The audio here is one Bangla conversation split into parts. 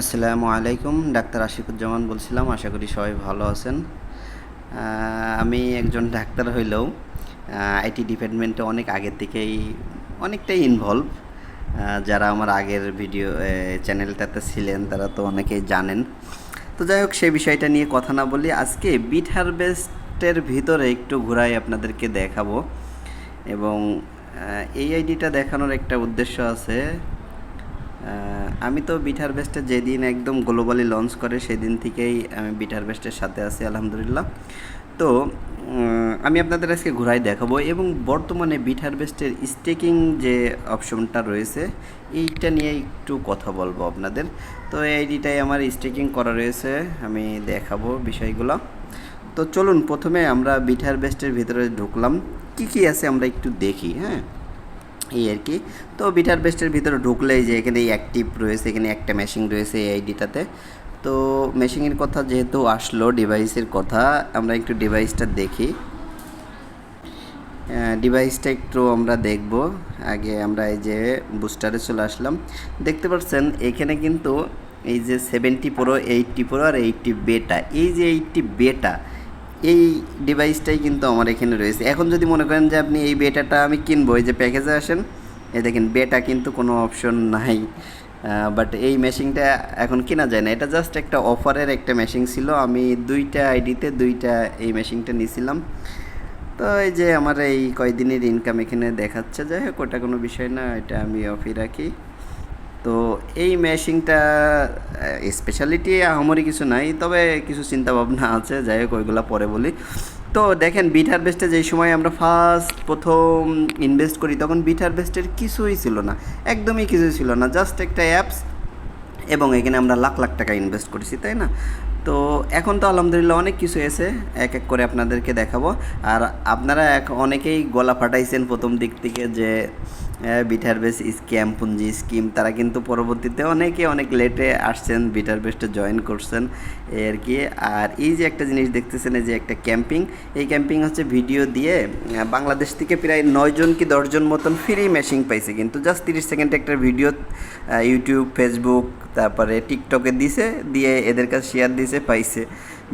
আসসালামু আলাইকুম, ডাক্তার আশিকুজ্জামান বলছিলাম, আশা করি সবাই ভালো আছেন। আমি একজন ডাক্তার হইলেও আইটি ডিপার্টমেন্টে অনেক আগের থেকেই অনেকটাই ইনভলভ যারা আমার আগের ভিডিও চ্যানেলটাতে ছিলেন, তারা তো অনেকেই জানেন। তো যাই হোক সেই বিষয়টা নিয়ে কথা না বলি আজকে বিট হারভেস্টের ভিতরে একটু ঘুরাই আপনাদেরকে দেখাবো। এবং এই আইডিটা দেখানোর একটা উদ্দেশ্য আছে আমি তো বিট হারভেস্টে যেদিন একদম গ্লোবালি লঞ্চ করে সেদিন থেকেই আমি বিটার বেস্টের সাথে আছি, আলহামদুলিল্লাহ। তো আমি আপনাদের আজকে ঘুরাই দেখাবো এবং বর্তমানে বিটার বেস্টের স্টেকিং যে অপশনটা রয়েছে, এইটা নিয়ে একটু কথা বলব আপনাদের। তো এই আইডিটাই আমার স্টেকিং করা রয়েছে, আমি দেখাবো বিষয়গুলো। তো, চলুন প্রথমে আমরা বিটার বেস্টের ভিতরে ঢুকলাম। কি কি আছে আমরা একটু দেখি হ্যাঁ? এই আর কি। তো বিটার বেস্টের ভিতরে ঢুকলেই যে এখানে অ্যাক্টিভ রয়েছে, এখানে একটা মেশিন রয়েছে এই আইডিটাতে। তো মেশিনের কথা যেহেতু আসলো ডিভাইসের কথা, আমরা একটু ডিভাইসটা দেখি। ডিভাইসটা একটু আমরা দেখব। আগে আমরা এই যে বুস্টারে চলে আসলাম। দেখতে পাচ্ছেন, এখানে কিন্তু এই যে সেভেন্টি প্রো এইটটি প্রো আর এইটটি বেটা এই যে এইটটি বেটা এই ডিভাইসটাই কিন্তু আমার এখানে রয়েছে। এখন যদি মনে করেন যে আপনি এই বেটাটা আমি কিনবো, এই যে প্যাকেজে আসেন এ দেখেন বেটা কিন্তু কোনো অপশন নাই। বাট এই মেশিনটা এখন কেনা যায় না। এটা জাস্ট একটা অফারের একটা মেশিন ছিল। আমি দুইটা আইডিতে দুইটা এই মেশিনটা নিয়েছিলাম। তো এই যে আমার এই কয়দিনের ইনকাম এখানে দেখাচ্ছে। যাই হোক, ওটা কোনো বিষয় না। এটা আমি অফি রাখি। তো এই মেশিনটা স্পেশালিটি আহামরি কিছু নাই, তবে কিছু চিন্তা ভাবনা আছে, যাই হোক ওইগুলো পরে বলি। তো দেখেন বিট হারভেস্টে যেই সময় আমরা ফার্স্ট প্রথম ইনভেস্ট করি, তখন বিট হারভেস্টের কিছুই ছিল না, একদমই কিছুই ছিল না জাস্ট একটা অ্যাপস এবং এখানে আমরা লাখ লাখ টাকা ইনভেস্ট করেছি, তাই না? তো এখন তো আলহামদুলিল্লাহ অনেক কিছু এসে, এক এক করে আপনাদেরকে দেখাবো। আর আপনারা এক, অনেকেই গলা ফাটাইছেন প্রথম দিক থেকে যে বিটার বেস স্ক্যাম পুঞ্জি স্কিম তারা কিন্তু পরবর্তীতে অনেকে অনেক লেটে আসছেন বিটার বেস্টে জয়েন করছেন আর কি। আর এই যে একটা জিনিস দেখতেছেন, এই যে একটা ক্যাম্পিং এই ক্যাম্পিং হচ্ছে ভিডিও দিয়ে বাংলাদেশ থেকে প্রায় নয়জন কি দশজন মতন ফ্রি মেশিং পাইছে। কিন্তু জাস্ট তিরিশ সেকেন্ড একটা ভিডিও ইউটিউব ফেসবুক তারপরে টিকটকে দিছে, দিয়ে এদের কাছে শেয়ার দিছে, পাইছে।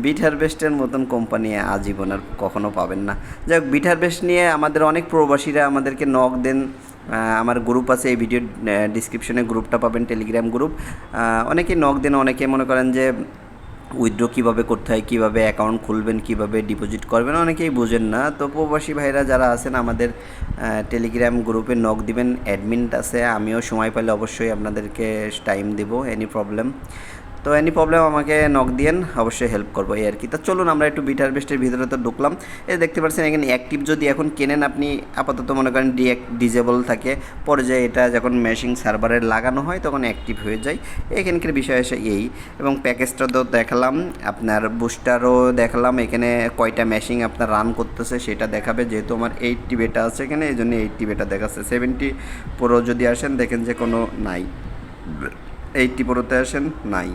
বিট হারভেস্টের মতন কোম্পানি আজীবন আর কখনো পাবেন না। যাই হোক বিট হারভেস্ট নিয়ে আমাদের অনেক প্রবাসীরা আমাদেরকে নক দেন আমার গ্রুপ আছে, এই ভিডিও ডিসক্রিপশনে গ্রুপটা পাবেন টেলিগ্রাম গ্রুপ অনেকে নক দেন, অনেকে মনে করেন যে উইথড্র কীভাবে করতে হয়, কীভাবে অ্যাকাউন্ট খুলবেন, কীভাবে ডিপোজিট করবেন, অনেকেই বোঝেন না। তো প্রবাসী ভাইরা যারা আছেন, আমাদের টেলিগ্রাম গ্রুপে নক দিবেন অ্যাডমিন আছে, আমিও সময় পেলে অবশ্যই আপনাদেরকে টাইম দেবো এনি প্রবলেম তো এনি প্রবলেম আমাকে নক দিয়েন, অবশ্যই হেল্প করব, এই আর কি। তো চলুন আমরা একটু বিট হারভেস্টের ভিতরে তো ঢুকলাম। এই দেখতে পাচ্ছেন, এখানে অ্যাক্টিভ যদি এখন কেনেন আপনি, আপাতত মনে করেন ডিএক ডিজেবল থাকে পর্যায়ে এটা যখন মেশিন সার্ভারে লাগানো হয়, তখন অ্যাক্টিভ হয়ে যায়। এখানকার বিষয় এসে এই, এবং প্যাকেজটা তো দেখালাম, আপনার বুস্টারও দেখালাম, এখানে কয়টা মেশিন আপনার রান করতেছে, সেটা দেখাবে, যেহেতু আমার এইটটি বেটা আছে এখানে, এই জন্য এইটটি বেটা দেখাচ্ছে। সেভেন্টি প্রো যদি আসেন, দেখেন যে কোনো নাই। এইটটি প্রোতে আসেন? নাই।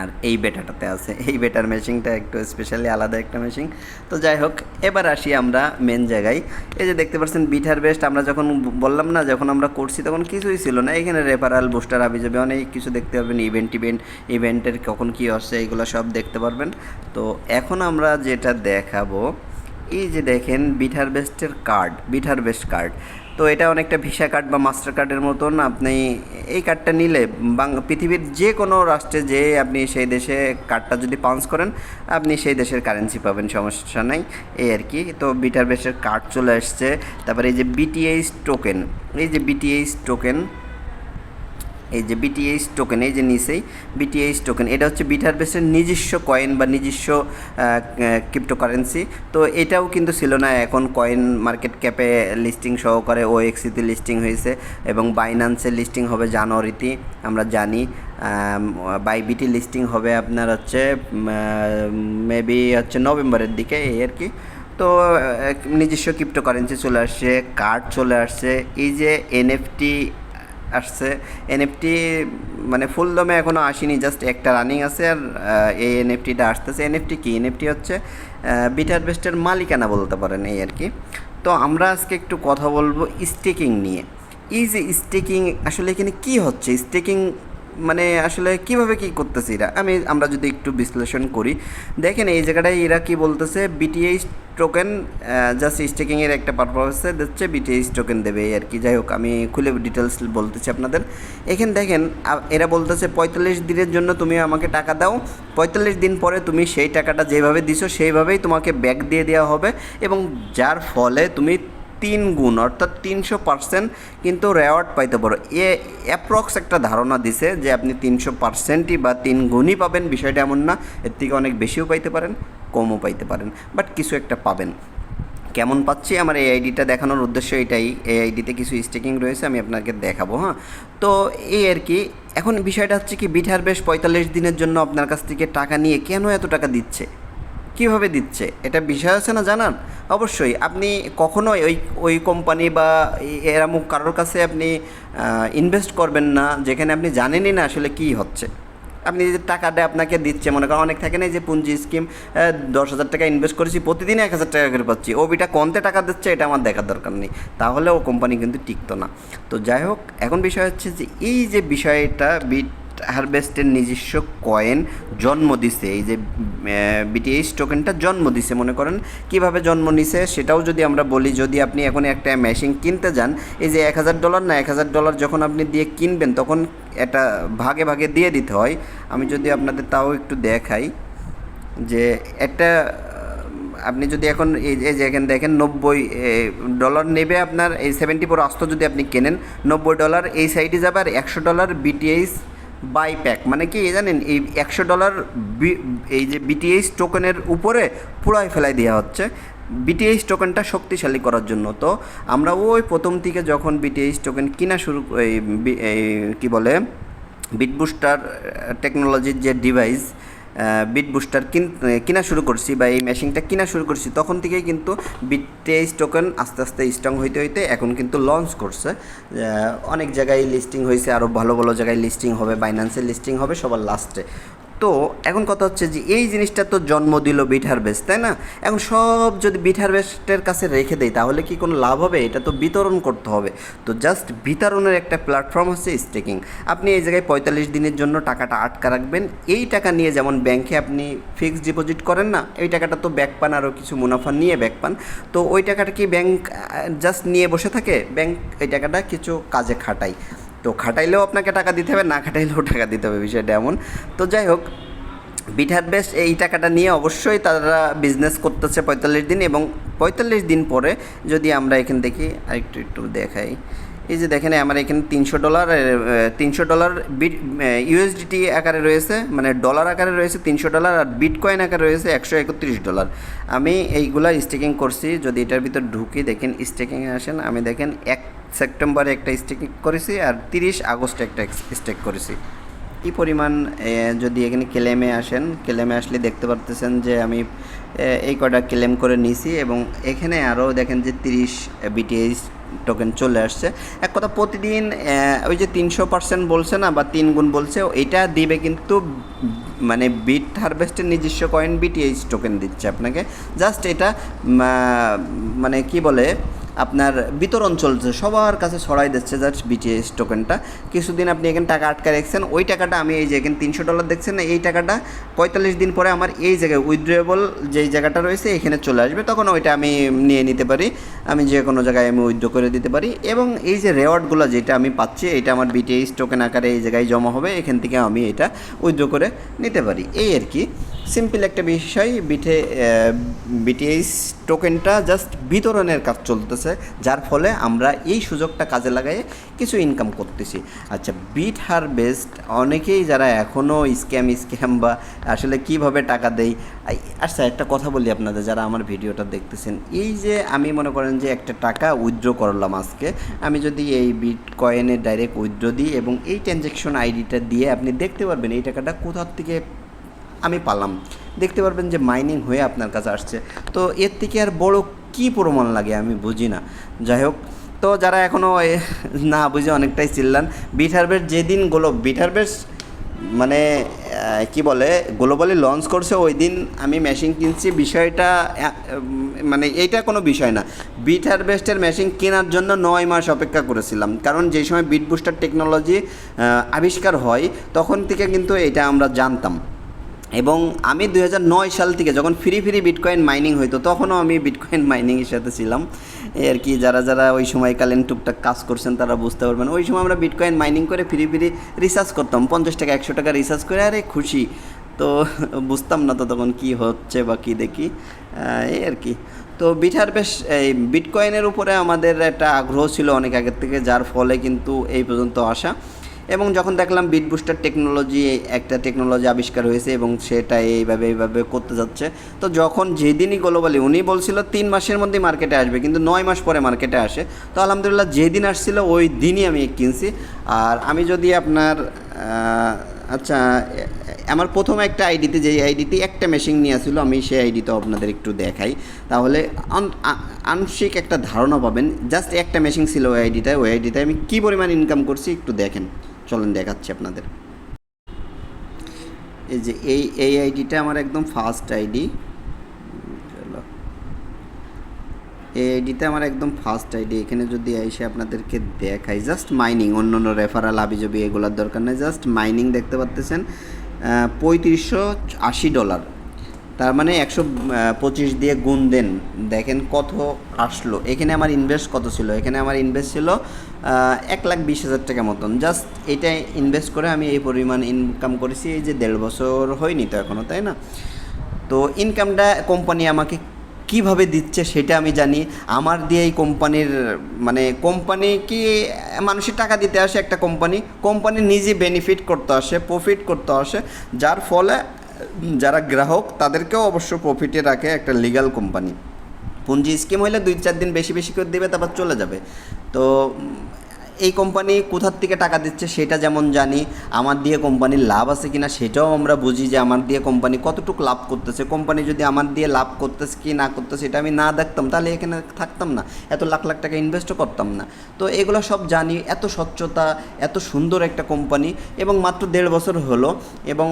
আর এই বেটাটাতে আছে। এই বেটার মেশিনটা একটু স্পেশালি আলাদা একটা মেশিন। তো যাই হোক, এবার আসি আমরা মেন জায়গায়। এই যে দেখতে পাচ্ছেন, বিটার বেস্ট আমরা যখন বললাম না, যখন আমরা করছি তখন কিছুই ছিল না। এখানে রেফারাল বুস্টার আবি যাবে অনেক কিছু দেখতে পারবেন ইভেন্ট ইভেন্ট ইভেন্টের কখন কী আসছে, এগুলো সব দেখতে পারবেন। তো এখন আমরা যেটা দেখাবো, এই যে দেখেন বিট হারভেস্টের কার্ড বিট হারভেস্ট কার্ড তো এটা অনেকটা ভিসা কার্ড বা মাস্টার কার্ডের মতন আপনি এই কার্ডটা নিলে পৃথিবীর যে কোনো রাষ্ট্রে যে আপনি সেই দেশে কার্ডটা যদি পাঞ্চ করেন, আপনি সেই দেশের কারেন্সি পাবেন, সমস্যা নাই। এই আর কি। তো বিটার বেসের কার্ড চলে আসছে। তারপরে এই যে বিটিএইচ টোকেন এই যে বিটিএইচ টোকেন এই যে বিটিএইচ টোকেন এই যে নিচেই বিটিএইচ টোকেন এটা হচ্ছে বিটারবেসের নিজস্ব কয়েন বা নিজস্ব ক্রিপ্টোকারেন্সি তো এটাও কিন্তু ছিল না, এখন কয়েন মার্কেট ক্যাপে লিস্টিং সহকারে এক্সিতে লিস্টিং হয়েছে এবং বাইনান্সে লিস্টিং হবে জানুয়ারিতে, আমরা জানি। বাইবিটি লিস্টিং হবে আপনার হচ্ছে মেবি হচ্ছে নভেম্বরের দিকে এই আর কি। তো নিজস্ব ক্রিপ্টোকারেন্সি চলে আসছে কার্ড চলে আসছে, এই যে এনএফটি আসছে। এনএফটি মানে ফুল দমে এখনও আসেনি জাস্ট একটা রানিং আছে আর এই এনএফটিটা আসতেছে। এনএফটি কি? এনএফটি হচ্ছে বিটার বেস্টের মালিকানা বলতে পারেন এই আর কি। তো আমরা আজকে একটু কথা বলব স্টেকিং নিয়ে। এই যে স্টেকিং, আসলে এখানে কি হচ্ছে? স্টেকিং মানে আসলে কীভাবে কি করতেছে এরা? আমি, আমরা যদি একটু বিশ্লেষণ করি। দেখেন, এই জায়গাটায় এরা কি বলতেছে? বিটিএইচ টোকেন জাস্ট স্টেকিংয়ের একটা পারপাসে দিচ্ছে বিটিএইচ টোকেন দেবে আর কি। যাই হোক, আমি খুলে ডিটেলস বলতেছি আপনাদের। এখানে দেখেন এরা বলতেছে, পঁয়তাল্লিশ দিনের জন্য তুমি আমাকে টাকা দাও। পঁয়তাল্লিশ দিন পরে তুমি সেই টাকাটা যেভাবে দিছো, সেইভাবেই তোমাকে ব্যাক দিয়ে দেওয়া হবে এবং যার ফলে তুমি তিন গুণ, অর্থাৎ তিনশো পার্সেন্ট কিন্তু রেওয়ার্ড পাইতে পারো। এ অ্যাপ্রক্স একটা ধারণা দিছে যে আপনি তিনশো পার্সেন্টই বা তিন গুণই পাবেন, বিষয়টা এমন না, এর থেকে অনেক বেশিও পাইতে পারেন, কমও পাইতে পারেন বাট কিছু একটা পাবেন। কেমন পাচ্ছি? আমার এই আইডিটা দেখানোর উদ্দেশ্য এটাই। এই আইডিতে কিছু স্টেকিং রয়েছে, আমি আপনাকে দেখাবো হ্যাঁ? তো এই আর কি, এখন বিষয়টা হচ্ছে কি বিঠার বেশ পঁয়তাল্লিশ দিনের জন্য আপনার কাছ থেকে টাকা নিয়ে কেন এত টাকা দিচ্ছে? কীভাবে দিচ্ছে? এটা বিষয় আছে না জানার? অবশ্যই, আপনি কখনোই ওই ওই কোম্পানি বা এরম কারোর কাছে আপনি ইনভেস্ট করবেন না, যেখানে আপনি জানেনই না আসলে কি হচ্ছে। আপনি যে টাকাটা আপনাকে দিচ্ছে, মনে করেন অনেক থাকে না যে পুঁজি স্কিম দশ হাজার টাকা ইনভেস্ট করেছি, প্রতিদিন এক হাজার টাকা করে পাচ্ছি। ও বিটা কোনতে টাকা দিচ্ছে, এটা আমার দেখার দরকার নেই। তাহলে ও কোম্পানি কিন্তু টিকতো না। তো যাই হোক, এখন বিষয় হচ্ছে যে এই যে বিষয়টা বিট হারভেস্টের নিজস্ব কয়েন জন্ম দিছে। এই যে বিটিএইচ টোকেনটা জন্ম দিছে, মনে করেন। কীভাবে জন্ম নিছে সেটাও যদি আমরা বলি, যদি আপনি এখন একটা মেশিন কিনতে যান, এই যে এক হাজার ডলার না, এক হাজার ডলার যখন আপনি দিয়ে কিনবেন, তখন এটা ভাগে ভাগে দিয়ে দিতে হয়। আমি যদি আপনাদের তাও একটু দেখাই, যে একটা, আপনি যদি এখন এই যে এখানে দেখেন, নব্বই ডলার নেবে আপনার, এই সেভেন্টি ফোর আস্ত যদি আপনি কেনেন, নব্বই ডলার এই সাইডে যাবে আর একশো ডলার বিটিএইচ বাই প্যাক মানে কি জানেন, এই একশো ডলার এই যে বিটিএইচ টোকেনের উপরে পুরাই ফেলাই দেওয়া হচ্ছে। বিটিএইচ টোকেনটা শক্তিশালী করার জন্য। তো আমরা ওই প্রথম থেকে যখন বিটিএইচ টোকেন কিনা শুরু, এই কী বলে বিট বুস্টার টেকনোলজির যে ডিভাইস বিট বুস্টার কিনা শুরু করছি বা এই মেশিনটা কিনা শুরু করছি, তখন থেকেই কিন্তু বিট টেস টোকেন আস্তে আস্তে স্ট্রং হইতে হইতে এখন কিন্তু লঞ্চ করছে। অনেক জায়গায় লিস্টিং হয়েছে আরও ভালো ভালো জায়গায় লিস্টিং হবে বাইন্যান্সে লিস্টিং হবে, সবার লাস্টে তো এখন কথা হচ্ছে যে এই জিনিসটা তো জন্ম দিল বিট হারভেস্ট, তাই না? এখন সব যদি বিট হারভেস্টের কাছে রেখে দেয় তাহলে কি কোনো লাভ হবে? এটা তো বিতরণ করতে হবে। তো জাস্ট বিতরণের একটা প্ল্যাটফর্ম হচ্ছে স্টেকিং আপনি এই জায়গায় পঁয়তাল্লিশ দিনের জন্য টাকাটা আটকা রাখবেন। এই টাকা নিয়ে যেমন ব্যাংকে আপনি ফিক্সড ডিপোজিট করেন না, এই টাকাটা তো ব্যাক পান আরও কিছু মুনাফা নিয়ে ব্যাক পান। তো ওই টাকাটা কি ব্যাংক জাস্ট নিয়ে বসে থাকে? ব্যাংক এই টাকাটা কিছু কাজে খাটায়। তো খাটাইলেও আপনাকে টাকা দিতে হবে, না খাটাইলেও টাকা দিতে হবে বিষয়টা এমন। তো যাই হোক, বিঠার বেশ এই টাকাটা নিয়ে অবশ্যই তারা বিজনেস করতেছে পঁয়তাল্লিশ দিন এবং পঁয়তাল্লিশ দিন পরে যদি আমরা এখান দেখি আরেকটু, একটু দেখাই। এই যে দেখেন, আমার এখানে তিনশো ডলার তিনশো ডলার বিট ইউএসডিটি আকারে রয়েছে মানে ডলার আকারে রয়েছে তিনশো ডলার আর বিটকয়েন আকারে রয়েছে একশো একত্রিশ ডলার। আমি এইগুলা স্টেকিং করছি, যদি এটার ভিতর ঢুকি, দেখেন স্টেকিংয়ে আসেন, আমি দেখেন এক সেপ্টেম্বরে একটা স্টেকিং করেছি আর তিরিশ আগস্টে একটা স্টেক করেছি। কি পরিমাণ যদি এখানে ক্লেমে আসেন ক্লেমে আসলে দেখতে পারতেছেন যে আমি এই কটা ক্লেম করে নিছি এবং এখানে আরও দেখেন যে তিরিশ বিটিএইচ টোকেন চলে আসছে। এক কথা প্রতিদিন ওই যে তিনশো পার্সেন্ট বলছে না, বা তিন গুণ বলছে, এটা দিবে কিন্তু মানে বিট হারভেস্টের নিজস্ব কয়েন বিটিএইচ টোকেন দিচ্ছে আপনাকে। জাস্ট এটা মানে কি বলে আপনার বিতরণ চলছে, সবার কাছে ছড়াই দিচ্ছে জাস্ট বিটিএস টোকেনটা কিছুদিন আপনি এখানে টাকা আটকা রেখেছেন, ওই টাকাটা আমি এই যে এখানে তিনশো ডলার দেখছেন, এই টাকাটা পঁয়তাল্লিশ দিন পরে আমার এই জায়গায় উইথড্রয়েবল যেই জায়গাটা রয়েছে, এখানে চলে আসবে, তখন ওইটা আমি নিয়ে নিতে পারি, আমি যে কোনো জায়গায় আমি উইথড্র করে দিতে পারি। এবং এই যে রেওয়ার্ডগুলো যেটা আমি পাচ্ছি, এটা আমার বিটিএস টোকেন আকারে এই জায়গায় জমা হবে, এখান থেকে আমি এটা উইথড্র করে নিতে পারি, এই আর কি। সিম্পল একটা বিষয়, বিটে বিটিএইচ টোকেনটা জাস্ট বিতরণের কাজ চলতেছে, যার ফলে আমরা এই সুযোগটা কাজে লাগাই কিছু ইনকাম করতেছি। আচ্ছা বিট হারভেস্ট, অনেকেই যারা এখনও স্ক্যাম স্ক্যাম বা আসলে কীভাবে টাকা দেয় আচ্ছা একটা কথা বলি আপনাদের, যারা আমার ভিডিওটা দেখতেছেন। এই যে আমি মনে করেন যে একটা টাকা উইথড্র করলাম আজকে, আমি যদি এই বিট কয়েনে ডাইরেক্ট উইথড্র দিই এবং এই ট্রানজ্যাকশন আইডিটা দিয়ে আপনি দেখতে পারবেন এই টাকাটা কোথার থেকে আমি পালাম দেখতে পারবেন যে মাইনিং হয়ে আপনার কাছে আসছে। তো এর থেকে আর বড় কি প্রমাণ লাগে আমি বুঝি না। যাই হোক, তো যারা এখনও না বুঝে অনেকটাই চিল্লান বিট হারভেস্ট যেদিন গোলো বিট হারভেস্ট মানে কি বলে গ্লোবালি লঞ্চ করছে, ওই দিন আমি মেশিন কিনছি। বিষয়টা মানে এইটা কোনো বিষয় না। বিট হারভেস্টের মেশিন কেনার জন্য নয় মাস অপেক্ষা করেছিলাম। কারণ যে সময় বিট বুস্টার টেকনোলজি আবিষ্কার হয়, তখন থেকে কিন্তু এটা আমরা জানতাম। এবং আমি দু হাজার নয় সাল থেকে যখন ফ্রি ফ্রি বিটকয়েন মাইনিং হইতো, তখনও আমি বিটকয়েন মাইনিংয়ের সাথে ছিলাম। আর কি, যারা যারা ওই সময়কালীন টুকটাক কাজ করছেন, তারা বুঝতে পারবেন। ওই সময় আমরা বিটকয়েন মাইনিং করে ফ্রি ফ্রি রিসার্চ করতাম, পঞ্চাশ টাকা, একশো টাকা রিসার্চ করে, আরে খুশি। তো বুঝতাম না তো তখন কী হচ্ছে বা কী দেখি। এই আর কি। তো বিট বেশ, এই বিটকয়েনের উপরে আমাদের একটা আগ্রহ ছিল অনেক আগের থেকে, যার ফলে কিন্তু এই পর্যন্ত আসা। এবং যখন দেখলাম বিট বুস্টার টেকনোলজি একটা টেকনোলজি আবিষ্কার হয়েছে এবং সেটা এইভাবে এইভাবে করতে যাচ্ছে। তো যখন যেদিনই গ্লোবালি উনি বলছিল, তিন মাসের মধ্যে মার্কেটে আসবে, কিন্তু নয় মাস পরে মার্কেটে আসে। তো আলহামদুলিল্লাহ যেদিন আসছিল, ওই দিনই আমি কিনছি। আর আমি যদি আপনার আচ্ছা আমার প্রথম একটা আইডিতে যে আইডিতে একটা মেশিন নিয়ে আসছিল, আমি সেই আইডিতে আপনাদের একটু দেখাই। তাহলে আংশিক একটা ধারণা পাবেন জাস্ট একটা মেশিন ছিল ওই আইডিটায় ওই আইডিটায় আমি কী পরিমাণ ইনকাম করছি একটু দেখেন। চলেন দেখাচ্ছি আপনাদের। এই যে এই এই আইডিটা আমার একদম ফার্স্ট আইডি। এই আইডিতে আমার একদম ফার্স্ট আইডি। এখানে যদি এসে আপনাদেরকে দেখাই জাস্ট মাইনিং অন্য অন্য রেফারাল আবিজবি এগুলোর দরকার নেই। জাস্ট মাইনিং দেখতে পাচ্তেছেন পঁয়ত্রিশশো আশি ডলার তার মানে একশো পঁচিশ দিয়ে গুণ দেন। দেখেন কত আসলো। এখানে আমার ইনভেস্ট কত ছিল? এখানে আমার ইনভেস্ট ছিল এক লাখ বিশ হাজার টাকা মতন। জাস্ট এটা ইনভেস্ট করে আমি এই পরিমাণ ইনকাম করেছি। এই যে দেড় বছর হয়নি তো এখনও তাই না? তো ইনকামটা কোম্পানি আমাকে কীভাবে দিচ্ছে সেটা আমি জানি। আমার দিয়ে এই কোম্পানির মানে কোম্পানি কি মানুষের টাকা দিতে আসে একটা কোম্পানি কোম্পানি নিজে বেনিফিট করতে আসে প্রফিট করতে আসে। যার ফলে যারা গ্রাহক, তাদেরকেও অবশ্য প্রফিটে রাখে একটা লিগাল কোম্পানি পুঞ্জি স্কিম হইলে দুই চার দিন বেশি বেশি করে দেবে, তারপর চলে যাবে। তো, এই কোম্পানি কোথার থেকে টাকা দিচ্ছে সেটা যেমন জানি, আমার দিয়ে কোম্পানির লাভ আছে কিনা সেটাও আমরা বুঝি যে আমার দিয়ে কোম্পানি কতটুকু লাভ করতেছে। কোম্পানি যদি আমার দিয়ে লাভ করতেছে কি না করতেছে এটা আমি না দেখতাম, তাহলে এখানে থাকতাম না। এত লাখ লাখ টাকা ইনভেস্টও করতাম না। তো এগুলো সব জানি, এত স্বচ্ছতা, এত সুন্দর একটা কোম্পানি এবং মাত্র দেড় বছর হলো এবং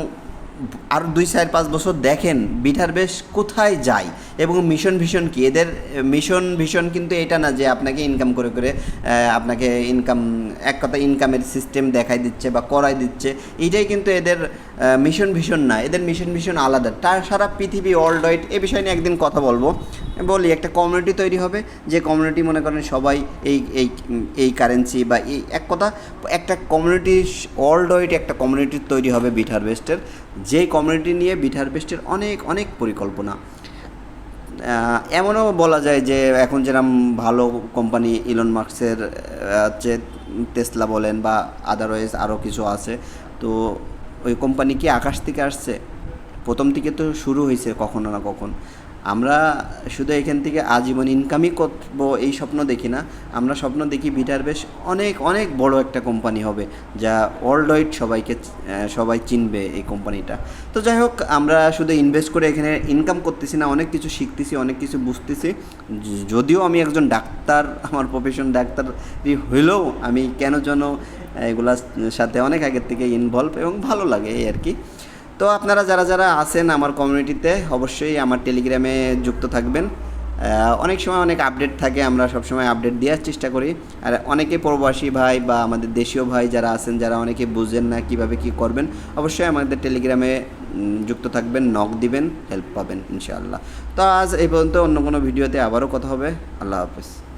আর দুই চার পাঁচ বছর দেখেন বিটার বেশ কোথায় যায় এবং মিশন ভিশন কি? এদের মিশন ভিশন কিন্তু এটা না যে আপনাকে ইনকাম করে করে আপনাকে ইনকাম এক কথা ইনকামের সিস্টেম দেখাই দিচ্ছে বা করাই দিচ্ছে। এইটাই কিন্তু এদের মিশন ভিশন না, এদের মিশন ভিশন আলাদা। তার সারা পৃথিবী ওয়ার্ল্ড ওয়াইড এ বিষয় নিয়ে একদিন কথা বলব। বলি, একটা কমিউনিটি তৈরি হবে, যে কমিউনিটি মনে করেন সবাই এই এই এই কারেন্সি বা এই, এক কথা, একটা কমিউনিটি ওয়ার্ল্ড ওয়াইড একটা কমিউনিটি তৈরি হবে বিট হারভেস্টের যেই কমিউনিটি নিয়ে বিট হারভেস্টের অনেক অনেক পরিকল্পনা। এমনও বলা যায় যে এখন যেরকম ভালো কোম্পানি ইলন মার্কসের হচ্ছে টেসলা বলেন বা আদারওয়াইজ আরও কিছু আছে। তো ওই কোম্পানি কি আকাশ থেকে আসছে? প্রথম থেকে তো শুরু হয়েছে কখনো না কখন। আমরা শুধু এখান থেকে আজীবন ইনকামই করব এই স্বপ্ন দেখি না। আমরা স্বপ্ন দেখি বিটার বেশ অনেক অনেক বড় একটা কোম্পানি হবে, যা ওয়ার্ল্ড ওয়াইড সবাইকে সবাই চিনবে এই কোম্পানিটা তো যাই হোক, আমরা শুধু ইনভেস্ট করে এখানে ইনকাম করতেছি না, অনেক কিছু শিখতেছি, অনেক কিছু বুঝতেছি। যদিও আমি একজন ডাক্তার, আমার প্রফেশন ডাক্তার হইলেও আমি কেন যেন এগুলার সাথে অনেক আগের থেকে ইনভলভ এবং ভালো লাগে এই আর কি। তো আপনারা যারা যারা আছেন আমার কমিউনিটিতে অবশ্যই আমার টেলিগ্রামে যুক্ত থাকবেন। অনেক সময় অনেক আপডেট থাকে, আমরা সবসময় আপডেট দেওয়ার চেষ্টা করি। আর অনেকে প্রবাসী ভাই বা আমাদের দেশীয় ভাই যারা আছেন, যারা অনেকে বুঝেন না কীভাবে কি করবেন, অবশ্যই আমাদের টেলিগ্রামে যুক্ত থাকবেন নক দিবেন হেল্প পাবেন, ইনশাআল্লাহ। তো আজ এই পর্যন্ত অন্য কোনো ভিডিওতে আবারও কথা হবে। আল্লাহ হাফেজ।